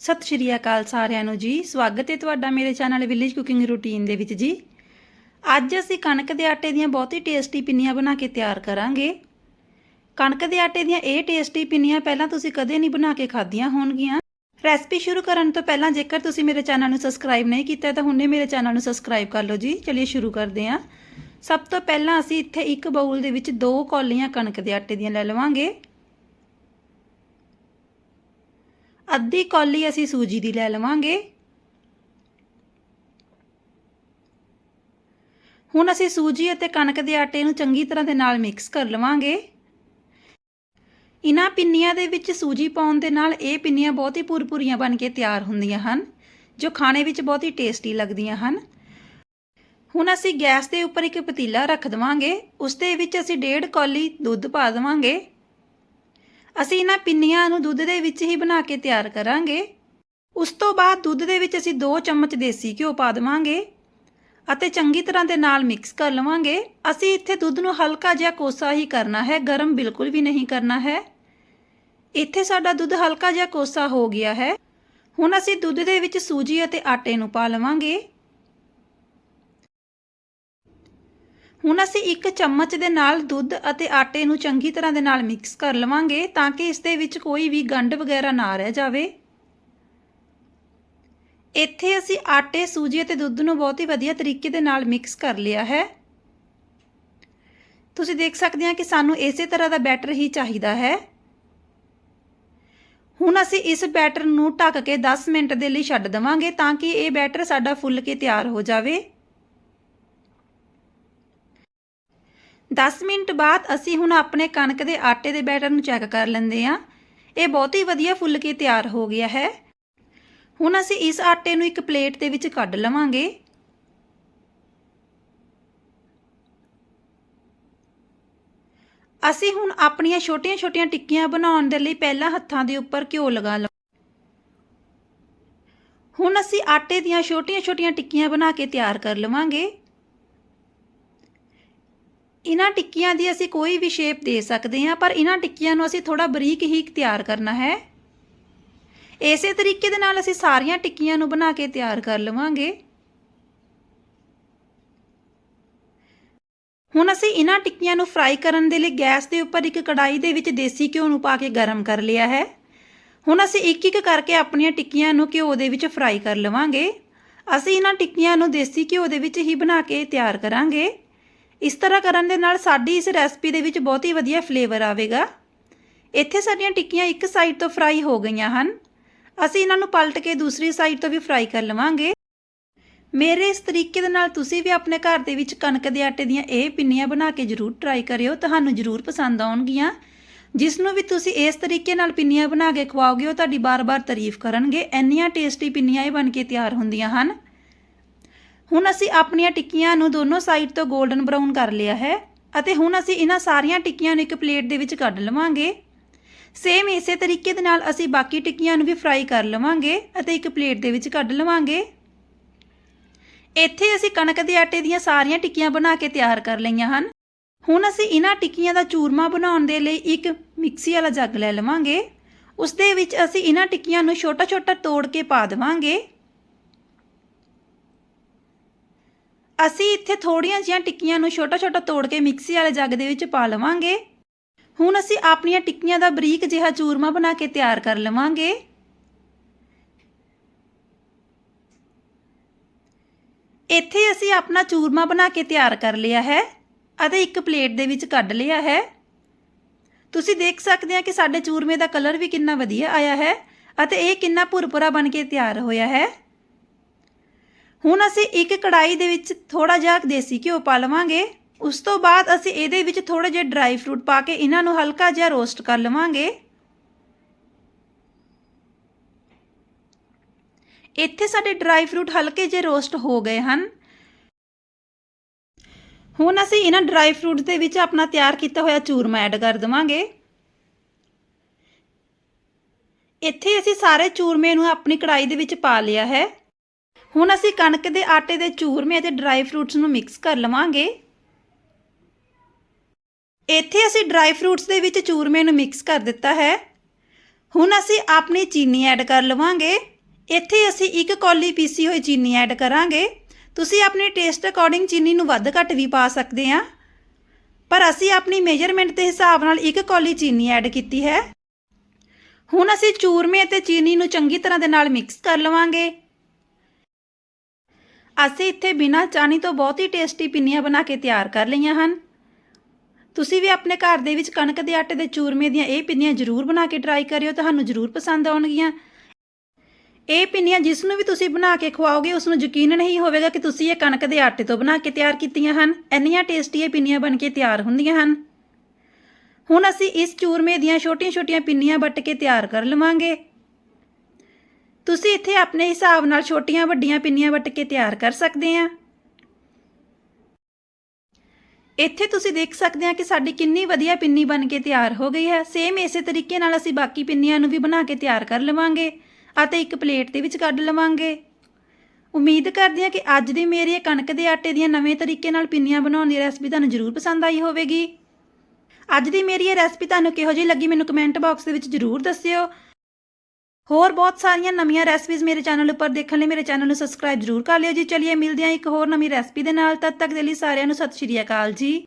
ਸਤਿ ਸ਼੍ਰੀ ਅਕਾਲ ਸਾਰਿਆਂ ਨੂੰ ਜੀ। ਸਵਾਗਤ ਹੈ ਤੁਹਾਡਾ ਮੇਰੇ ਚੈਨਲ ਵਿਲੇਜ ਕੁਕਿੰਗ ਰੂਟੀਨ ਦੇ ਵਿੱਚ ਜੀ। ਅੱਜ ਅਸੀਂ ਕਣਕ ਦੇ ਆਟੇ ਦੀਆਂ ਬਹੁਤ ਹੀ ਟੇਸਟੀ ਪਿੰਨੀਆਂ ਬਣਾ ਕੇ ਤਿਆਰ ਕਰਾਂਗੇ। ਕਣਕ ਦੇ ਆਟੇ ਦੀਆਂ ਇਹ ਟੇਸਟੀ ਪਿੰਨੀਆਂ ਪਹਿਲਾਂ ਤੁਸੀਂ ਕਦੇ ਨਹੀਂ ਬਣਾ ਕੇ ਖਾਧੀਆਂ ਹੋਣਗੀਆਂ। ਰੈਸਪੀ ਸ਼ੁਰੂ ਕਰਨ ਤੋਂ ਪਹਿਲਾਂ ਜੇਕਰ ਤੁਸੀਂ ਮੇਰੇ ਚੈਨਲ ਨੂੰ ਸਬਸਕ੍ਰਾਈਬ ਨਹੀਂ ਕੀਤਾ ਤਾਂ ਹੁਣੇ ਮੇਰੇ ਚੈਨਲ ਨੂੰ ਸਬਸਕ੍ਰਾਈਬ ਕਰ ਲਓ ਜੀ। ਚਲਿਏ ਸ਼ੁਰੂ ਕਰਦੇ ਹਾਂ। ਸਭ ਤੋਂ ਪਹਿਲਾਂ ਅਸੀਂ ਇੱਥੇ ਇੱਕ ਬਾਉਲ ਦੇ ਵਿੱਚ ਦੋ ਕੌਲੀਆਂ ਕਣਕ ਦੇ ਆਟੇ ਦੀਆਂ ਲੈ ਲਵਾਂਗੇ। ਅੱਧੀ ਕੌਲੀ ਅਸੀਂ ਸੂਜੀ ਦੀ ਲੈ ਲਵਾਂਗੇ। ਹੁਣ ਅਸੀਂ ਸੂਜੀ ਅਤੇ ਕਣਕ ਦੇ ਆਟੇ ਨੂੰ ਚੰਗੀ ਤਰ੍ਹਾਂ ਦੇ ਨਾਲ ਮਿਕਸ ਕਰ ਲਵਾਂਗੇ। ਇਨ੍ਹਾਂ ਪਿੰਨੀਆਂ ਦੇ ਵਿੱਚ ਸੂਜੀ ਪਾਉਣ ਦੇ ਨਾਲ ਇਹ ਪਿੰਨੀਆਂ ਬਹੁਤ ਹੀ ਪੁਰਪੁਰੀਆਂ ਬਣ ਕੇ ਤਿਆਰ ਹੁੰਦੀਆਂ ਹਨ, ਜੋ ਖਾਣੇ ਵਿੱਚ ਬਹੁਤ ਹੀ ਟੇਸਟੀ ਲੱਗਦੀਆਂ ਹਨ। ਹੁਣ ਅਸੀਂ ਗੈਸ ਦੇ ਉੱਪਰ ਇੱਕ ਪਤੀਲਾ ਰੱਖ ਦਵਾਂਗੇ, ਉਸ ਦੇ ਵਿੱਚ ਅਸੀਂ ਡੇਢ ਕੌਲੀ ਦੁੱਧ ਪਾ ਦਵਾਂਗੇ। ਅਸੀਂ ਇਹਨਾਂ ਪਿੰਨੀਆਂ ਨੂੰ ਦੁੱਧ ਦੇ ਵਿੱਚ ਹੀ ਬਣਾ ਕੇ ਤਿਆਰ ਕਰਾਂਗੇ। ਉਸ ਤੋਂ ਬਾਅਦ ਦੁੱਧ ਦੇ ਵਿੱਚ ਅਸੀਂ 2 ਚਮਚ ਦੇਸੀ ਘਿਓ ਪਾ ਦੇਵਾਂਗੇ ਅਤੇ ਚੰਗੀ ਤਰ੍ਹਾਂ ਦੇ ਨਾਲ ਮਿਕਸ ਕਰ ਲਵਾਂਗੇ। ਅਸੀਂ ਇੱਥੇ ਦੁੱਧ ਨੂੰ ਹਲਕਾ ਜਿਹਾ ਕੋਸਾ ਹੀ ਕਰਨਾ ਹੈ, ਗਰਮ ਬਿਲਕੁਲ ਵੀ ਨਹੀਂ ਕਰਨਾ ਹੈ। ਇੱਥੇ ਸਾਡਾ ਦੁੱਧ ਹਲਕਾ ਜਿਹਾ ਕੋਸਾ ਹੋ ਗਿਆ ਹੈ। ਹੁਣ ਅਸੀਂ ਦੁੱਧ ਦੇ ਵਿੱਚ ਸੂਜੀ ਅਤੇ ਆਟੇ ਨੂੰ ਪਾ ਲਵਾਂਗੇ। ਹੁਣ ਅਸੀਂ ਇੱਕ ਚਮਚ ਦੇ ਨਾਲ ਦੁੱਧ ਅਤੇ ਆਟੇ ਨੂੰ ਚੰਗੀ ਤਰ੍ਹਾਂ ਦੇ ਨਾਲ ਮਿਕਸ ਕਰ ਲਵਾਂਗੇ ਤਾਂ ਕਿ ਇਸ ਦੇ ਵਿੱਚ ਕੋਈ ਵੀ ਗੰਢ ਵਗੈਰਾ ਨਾ ਰਹਿ ਜਾਵੇ। ਇੱਥੇ ਅਸੀਂ ਆਟੇ, ਸੂਜੀ ਅਤੇ ਦੁੱਧ ਨੂੰ ਬਹੁਤ ਹੀ ਵਧੀਆ ਤਰੀਕੇ ਦੇ ਨਾਲ ਮਿਕਸ ਕਰ ਲਿਆ ਹੈ। ਤੁਸੀਂ ਦੇਖ ਸਕਦੇ ਹਾਂ ਕਿ ਸਾਨੂੰ ਇਸੇ ਤਰ੍ਹਾਂ ਦਾ ਬੈਟਰ ਹੀ ਚਾਹੀਦਾ ਹੈ। ਹੁਣ ਅਸੀਂ ਇਸ ਬੈਟਰ ਨੂੰ ਢੱਕ ਕੇ 10 ਮਿੰਟ ਦੇ ਲਈ ਛੱਡ ਦੇਵਾਂਗੇ ਤਾਂ ਕਿ ਇਹ ਬੈਟਰ ਸਾਡਾ ਫੁੱਲ ਕੇ ਤਿਆਰ ਹੋ ਜਾਵੇ। 10 ਮਿੰਟ ਬਾਅਦ ਅਸੀਂ ਹੁਣ ਆਪਣੇ ਕਣਕ ਦੇ ਆਟੇ ਦੇ ਬੈਟਰ ਨੂੰ ਚੈੱਕ ਕਰ ਲੈਂਦੇ ਹਾਂ। ਇਹ ਬਹੁਤ ਹੀ ਵਧੀਆ ਫੁੱਲ ਕੇ ਤਿਆਰ ਹੋ ਗਿਆ ਹੈ। ਹੁਣ ਅਸੀਂ ਇਸ ਆਟੇ ਨੂੰ ਇੱਕ ਪਲੇਟ ਦੇ ਵਿੱਚ ਕੱਢ ਲਵਾਂਗੇ। ਅਸੀਂ ਹੁਣ ਆਪਣੀਆਂ ਛੋਟੀਆਂ-ਛੋਟੀਆਂ ਟਿੱਕੀਆਂ ਬਣਾਉਣ ਦੇ ਲਈ ਪਹਿਲਾਂ ਹੱਥਾਂ ਦੇ ਉੱਪਰ ਘਿਓ ਲਗਾ ਲਵਾਂ ਹੁਣ ਅਸੀਂ ਆਟੇ ਦੀਆਂ ਛੋਟੀਆਂ-ਛੋਟੀਆਂ ਟਿੱਕੀਆਂ ਬਣਾ ਕੇ ਤਿਆਰ ਕਰ ਲਵਾਂਗੇ। ਇਹਨਾਂ ਟਿੱਕੀਆਂ ਦੀ ਅਸੀਂ ਕੋਈ ਵੀ ਸ਼ੇਪ ਦੇ ਸਕਦੇ ਹਾਂ, ਪਰ ਇਹਨਾਂ ਟਿੱਕੀਆਂ ਨੂੰ ਅਸੀਂ ਥੋੜਾ ਬਰੀਕ ਹੀ ਤਿਆਰ ਕਰਨਾ ਹੈ। ਇਸੇ ਤਰੀਕੇ ਦੇ ਨਾਲ ਅਸੀਂ ਸਾਰੀਆਂ ਟਿੱਕੀਆਂ ਨੂੰ ਬਣਾ ਕੇ ਤਿਆਰ ਕਰ ਲਵਾਂਗੇ। ਹੁਣ ਅਸੀਂ ਇਹਨਾਂ ਟਿੱਕੀਆਂ ਨੂੰ ਫਰਾਈ ਕਰਨ ਦੇ ਲਈ ਗੈਸ ਦੇ ਉੱਪਰ ਇੱਕ ਕੜਾਈ ਦੇ ਵਿੱਚ ਦੇਸੀ ਘਿਓ ਨੂੰ ਪਾ ਕੇ ਗਰਮ ਕਰ ਲਿਆ ਹੈ। ਹੁਣ ਅਸੀਂ ਇੱਕ ਇੱਕ ਕਰਕੇ ਆਪਣੀਆਂ ਟਿੱਕੀਆਂ ਨੂੰ ਘਿਓ ਦੇ ਵਿੱਚ ਫਰਾਈ ਕਰ ਲਵਾਂਗੇ। ਅਸੀਂ ਇਹਨਾਂ ਟਿੱਕੀਆਂ ਨੂੰ ਦੇਸੀ ਘਿਓ ਦੇ ਵਿੱਚ ਹੀ ਬਣਾ ਕੇ ਤਿਆਰ ਕਰਾਂਗੇ। ਇਸ ਤਰ੍ਹਾਂ ਕਰਨ ਦੇ ਨਾਲ ਸਾਡੀ ਇਸ ਰੈਸਪੀ ਦੇ ਵਿੱਚ ਬਹੁਤ ਹੀ ਵਧੀਆ ਫਲੇਵਰ ਆਵੇਗਾ। ਇੱਥੇ ਸਾਡੀਆਂ ਟਿੱਕੀਆਂ ਇੱਕ ਸਾਈਡ ਤੋਂ ਫਰਾਈ ਹੋ ਗਈਆਂ ਹਨ। ਅਸੀਂ ਇਹਨਾਂ ਨੂੰ ਪਲਟ ਕੇ ਦੂਸਰੀ ਸਾਈਡ ਤੋਂ ਵੀ ਫਰਾਈ ਕਰ ਲਵਾਂਗੇ। ਮੇਰੇ ਇਸ ਤਰੀਕੇ ਦੇ ਨਾਲ ਤੁਸੀਂ ਵੀ ਆਪਣੇ ਘਰ ਦੇ ਵਿੱਚ ਕਣਕ ਦੇ ਆਟੇ ਦੀਆਂ ਇਹ ਪਿੰਨੀਆਂ ਬਣਾ ਕੇ ਜ਼ਰੂਰ ਟਰਾਈ ਕਰਿਓ, ਤੁਹਾਨੂੰ ਜ਼ਰੂਰ ਪਸੰਦ ਆਉਣਗੀਆਂ। ਜਿਸ ਨੂੰ ਵੀ ਤੁਸੀਂ ਇਸ ਤਰੀਕੇ ਨਾਲ ਪਿੰਨੀਆਂ ਬਣਾ ਕੇ ਖਵਾਓਗੇ, ਉਹ ਤੁਹਾਡੀ ਬਾਰ-ਬਾਰ ਤਾਰੀਫ ਕਰਨਗੇ। ਇੰਨੀਆਂ ਟੇਸਟੀ ਪਿੰਨੀਆਂ ਇਹ ਬਣ ਕੇ ਤਿਆਰ ਹੁੰਦੀਆਂ ਹਨ। ਹੁਣ ਅਸੀਂ ਆਪਣੀਆਂ ਟਿੱਕੀਆਂ ਨੂੰ ਦੋਨੋਂ ਸਾਈਡ ਤੋਂ 골ਡਨ ਬਰਾਊਨ ਕਰ ਲਿਆ ਹੈ ਅਤੇ ਹੁਣ ਅਸੀਂ ਇਹਨਾਂ ਸਾਰੀਆਂ ਟਿੱਕੀਆਂ ਨੂੰ ਇੱਕ ਪਲੇਟ ਦੇ ਵਿੱਚ ਕੱਢ ਲਵਾਂਗੇ। ਸੇਮ ਇਸੇ ਤਰੀਕੇ ਦੇ ਨਾਲ ਅਸੀਂ ਬਾਕੀ ਟਿੱਕੀਆਂ ਨੂੰ ਵੀ ਫਰਾਈ ਕਰ ਲਵਾਂਗੇ ਅਤੇ ਇੱਕ ਪਲੇਟ ਦੇ ਵਿੱਚ ਕੱਢ ਲਵਾਂਗੇ। ਇੱਥੇ ਅਸੀਂ ਕਣਕ ਦੇ ਆਟੇ ਦੀਆਂ ਸਾਰੀਆਂ ਟਿੱਕੀਆਂ ਬਣਾ ਕੇ ਤਿਆਰ ਕਰ ਲਈਆਂ ਹਨ। ਹੁਣ ਅਸੀਂ ਇਹਨਾਂ ਟਿੱਕੀਆਂ ਦਾ ਚੂਰਮਾ ਬਣਾਉਣ ਦੇ ਲਈ ਇੱਕ ਮਿਕਸੀ ਵਾਲਾ ਜੱਗ ਲੈ ਲਵਾਂਗੇ। ਉਸ ਦੇ ਵਿੱਚ ਅਸੀਂ ਇਹਨਾਂ ਟਿੱਕੀਆਂ ਨੂੰ ਛੋਟਾ-ਛੋਟਾ ਤੋੜ ਕੇ ਪਾ ਦੇਵਾਂਗੇ। ਅਸੀਂ ਇੱਥੇ ਥੋੜੀਆਂ ਜਿਹੀਆਂ ਟਿੱਕੀਆਂ ਨੂੰ ਛੋਟਾ-ਛੋਟਾ ਤੋੜ ਕੇ ਮਿਕਸੀ ਵਾਲੇ ਜੱਗ ਦੇ ਵਿੱਚ ਪਾ ਲਵਾਂਗੇ। ਹੁਣ ਅਸੀਂ ਆਪਣੀਆਂ ਟਿੱਕੀਆਂ ਦਾ ਬਰੀਕ ਜਿਹਾ ਚੂਰਮਾ ਬਣਾ ਕੇ ਤਿਆਰ ਕਰ ਲਵਾਂਗੇ। ਇੱਥੇ ਅਸੀਂ ਆਪਣਾ ਚੂਰਮਾ ਬਣਾ ਕੇ ਤਿਆਰ ਕਰ ਲਿਆ ਹੈ ਅਤੇ ਇੱਕ ਪਲੇਟ ਦੇ ਵਿੱਚ ਕੱਢ ਲਿਆ ਹੈ। ਤੁਸੀਂ ਦੇਖ ਸਕਦੇ ਆ ਕਿ ਸਾਡੇ ਚੂਰਮੇ ਦਾ ਕਲਰ ਵੀ ਕਿੰਨਾ ਵਧੀਆ ਆਇਆ ਹੈ ਅਤੇ ਇਹ ਕਿੰਨਾ ਭੁਰਭੁਰਾ ਬਣ ਕੇ ਤਿਆਰ ਹੋਇਆ ਹੈ। ਹੁਣ ਅਸੀਂ ਇੱਕ ਕੜਾਈ ਦੇ ਵਿੱਚ ਥੋੜਾ ਜਿਹਾ ਦੇਸੀ ਘਿਓ ਪਾ ਲਵਾਂਗੇ। ਉਸ ਤੋਂ ਬਾਅਦ ਅਸੀਂ ਇਹਦੇ ਵਿੱਚ ਥੋੜੇ ਜਿਹਾ ਡਰਾਈ ਫਰੂਟ ਪਾ ਕੇ ਇਹਨਾਂ ਨੂੰ ਹਲਕਾ ਜਿਹਾ ਰੋਸਟ ਕਰ ਲਵਾਂਗੇ। ਇੱਥੇ ਸਾਡੇ ਡਰਾਈ ਫਰੂਟ ਹਲਕੇ ਜਿਹੇ ਰੋਸਟ ਹੋ ਗਏ ਹਨ। ਹੁਣ ਅਸੀਂ ਇਹਨਾਂ ਡਰਾਈ ਫਰੂਟ ਦੇ ਵਿੱਚ ਆਪਣਾ ਤਿਆਰ ਕੀਤਾ ਹੋਇਆ ਚੂਰਮਾ ਐਡ ਕਰ ਦਵਾਂਗੇ। ਇੱਥੇ ਅਸੀਂ ਸਾਰੇ ਚੂਰਮੇ ਨੂੰ ਆਪਣੀ ਕੜਾਈ ਦੇ ਵਿੱਚ ਪਾ ਲਿਆ ਹੈ। ਹੁਣ ਅਸੀਂ ਕਣਕ ਦੇ ਆਟੇ ਦੇ ਚੂਰਮੇ ਅਤੇ ਡਰਾਈ ਫਰੂਟਸ ਨੂੰ ਮਿਕਸ ਕਰ ਲਵਾਂਗੇ। ਇੱਥੇ ਅਸੀਂ ਡਰਾਈ ਫਰੂਟਸ ਦੇ ਵਿੱਚ ਚੂਰਮੇ ਨੂੰ ਮਿਕਸ ਕਰ ਦਿੱਤਾ ਹੈ। ਹੁਣ ਅਸੀਂ ਆਪਣੀ ਚੀਨੀ ਐਡ ਕਰ ਲਵਾਂਗੇ। ਇੱਥੇ ਅਸੀਂ ਇੱਕ ਕੌਲੀ ਪੀਸੀ ਹੋਈ ਚੀਨੀ ਐਡ ਕਰਾਂਗੇ। ਤੁਸੀਂ ਆਪਣੇ ਟੇਸਟ ਅਕੋਰਡਿੰਗ ਚੀਨੀ ਨੂੰ ਵੱਧ ਘੱਟ ਵੀ ਪਾ ਸਕਦੇ ਆ। ਪਰ ਅਸੀਂ ਆਪਣੀ ਮੇਜਰਮੈਂਟ ਦੇ ਹਿਸਾਬ ਨਾਲ ਇੱਕ ਕੌਲੀ ਚੀਨੀ ਐਡ ਕੀਤੀ ਹੈ। ਹੁਣ ਅਸੀਂ ਚੂਰਮੇ ਅਤੇ ਚੀਨੀ ਨੂੰ ਚੰਗੀ ਤਰ੍ਹਾਂ ਦੇ ਨਾਲ ਮਿਕਸ ਕਰ ਲਵਾਂਗੇ। ਅਸੀਂ ਇੱਥੇ ਬਿਨਾਂ ਚਾਨੀ ਤੋਂ ਬਹੁਤ ਹੀ ਟੇਸਟੀ ਪਿੰਨੀਆਂ ਬਣਾ ਕੇ ਤਿਆਰ ਕਰ ਲਈਆਂ ਹਨ। ਤੁਸੀਂ ਵੀ ਆਪਣੇ ਘਰ ਦੇ ਵਿੱਚ ਕਣਕ ਦੇ ਆਟੇ ਦੇ ਚੂਰਮੇ ਦੀਆਂ ਇਹ ਪਿੰਨੀਆਂ ਜ਼ਰੂਰ ਬਣਾ ਕੇ ਟਰਾਈ ਕਰਿਓ, ਤੁਹਾਨੂੰ ਜ਼ਰੂਰ ਪਸੰਦ ਆਉਣਗੀਆਂ। ਇਹ ਪਿੰਨੀਆਂ ਜਿਸ ਨੂੰ ਵੀ ਤੁਸੀਂ ਬਣਾ ਕੇ ਖਵਾਓਗੇ, ਉਸ ਨੂੰ ਯਕੀਨ ਨਹੀਂ ਹੋਵੇਗਾ ਕਿ ਤੁਸੀਂ ਇਹ ਕਣਕ ਦੇ ਆਟੇ ਤੋਂ ਬਣਾ ਕੇ ਤਿਆਰ ਕੀਤੀਆਂ ਹਨ। ਇੰਨੀਆਂ ਟੇਸਟੀ ਇਹ ਪਿੰਨੀਆਂ ਬਣ ਕੇ ਤਿਆਰ ਹੁੰਦੀਆਂ ਹਨ। ਹੁਣ ਅਸੀਂ ਇਸ ਚੂਰਮੇ ਦੀਆਂ ਛੋਟੀਆਂ-ਛੋਟੀਆਂ ਪਿੰਨੀਆਂ ਵੱਟ ਕੇ ਤਿਆਰ ਕਰ ਲਵਾਂਗੇ। ਤੁਸੀਂ ਇੱਥੇ ਆਪਣੇ ਹਿਸਾਬ ਨਾਲ ਛੋਟੀਆਂ ਵੱਡੀਆਂ ਪਿੰਨੀਆਂ ਵੱਟ ਕੇ ਤਿਆਰ ਕਰ ਸਕਦੇ ਆ। ਇੱਥੇ ਤੁਸੀਂ ਦੇਖ ਸਕਦੇ ਆ ਕਿ ਸਾਡੀ ਕਿੰਨੀ ਵਧੀਆ ਪਿੰਨੀ ਬਣ ਕੇ ਤਿਆਰ ਹੋ ਗਈ ਹੈ। ਸੇਮ ਇਸੇ ਤਰੀਕੇ ਨਾਲ ਅਸੀਂ ਬਾਕੀ ਪਿੰਨੀਆਂ ਨੂੰ ਵੀ ਬਣਾ ਕੇ ਤਿਆਰ ਕਰ ਲਵਾਂਗੇ ਅਤੇ ਇੱਕ ਪਲੇਟ ਦੇ ਵਿੱਚ ਕੱਢ ਲਵਾਂਗੇ। ਉਮੀਦ ਕਰਦੇ ਹਾਂ ਕਿ ਅੱਜ ਦੀ ਮੇਰੀ ਇਹ ਕਣਕ ਦੇ ਆਟੇ ਦੀਆਂ ਨਵੇਂ ਤਰੀਕੇ ਨਾਲ ਪਿੰਨੀਆਂ ਬਣਾਉਣ ਦੀ ਰੈਸਪੀ ਤੁਹਾਨੂੰ ਜ਼ਰੂਰ ਪਸੰਦ ਆਈ ਹੋਵੇਗੀ। ਅੱਜ ਦੀ ਮੇਰੀ ਇਹ ਰੈਸਪੀ ਤੁਹਾਨੂੰ ਕਿਹੋ ਜਿਹੀ ਲੱਗੀ ਮੈਨੂੰ ਕਮੈਂਟ ਬਾਕਸ ਦੇ ਵਿੱਚ ਜ਼ਰੂਰ ਦੱਸਿਓ। ਹੋਰ ਬਹੁਤ ਸਾਰੀਆਂ ਨਵੀਆਂ ਰੈਸਪੀਜ਼ ਮੇਰੇ ਚੈਨਲ ਉੱਪਰ ਦੇਖਣ ਲਈ ਮੇਰੇ ਚੈਨਲ ਨੂੰ ਸਬਸਕ੍ਰਾਈਬ ਜ਼ਰੂਰ ਕਰ ਲਿਓ ਜੀ। ਚਲਿਏ ਮਿਲਦੇ ਹਾਂ ਇੱਕ ਹੋਰ ਨਵੀਂ ਰੈਸਪੀ ਦੇ ਨਾਲ। ਤਦ ਤੱਕ ਦੇ ਲਈ ਸਾਰਿਆਂ ਨੂੰ ਸਤਿ ਸ਼੍ਰੀ ਅਕਾਲ ਜੀ।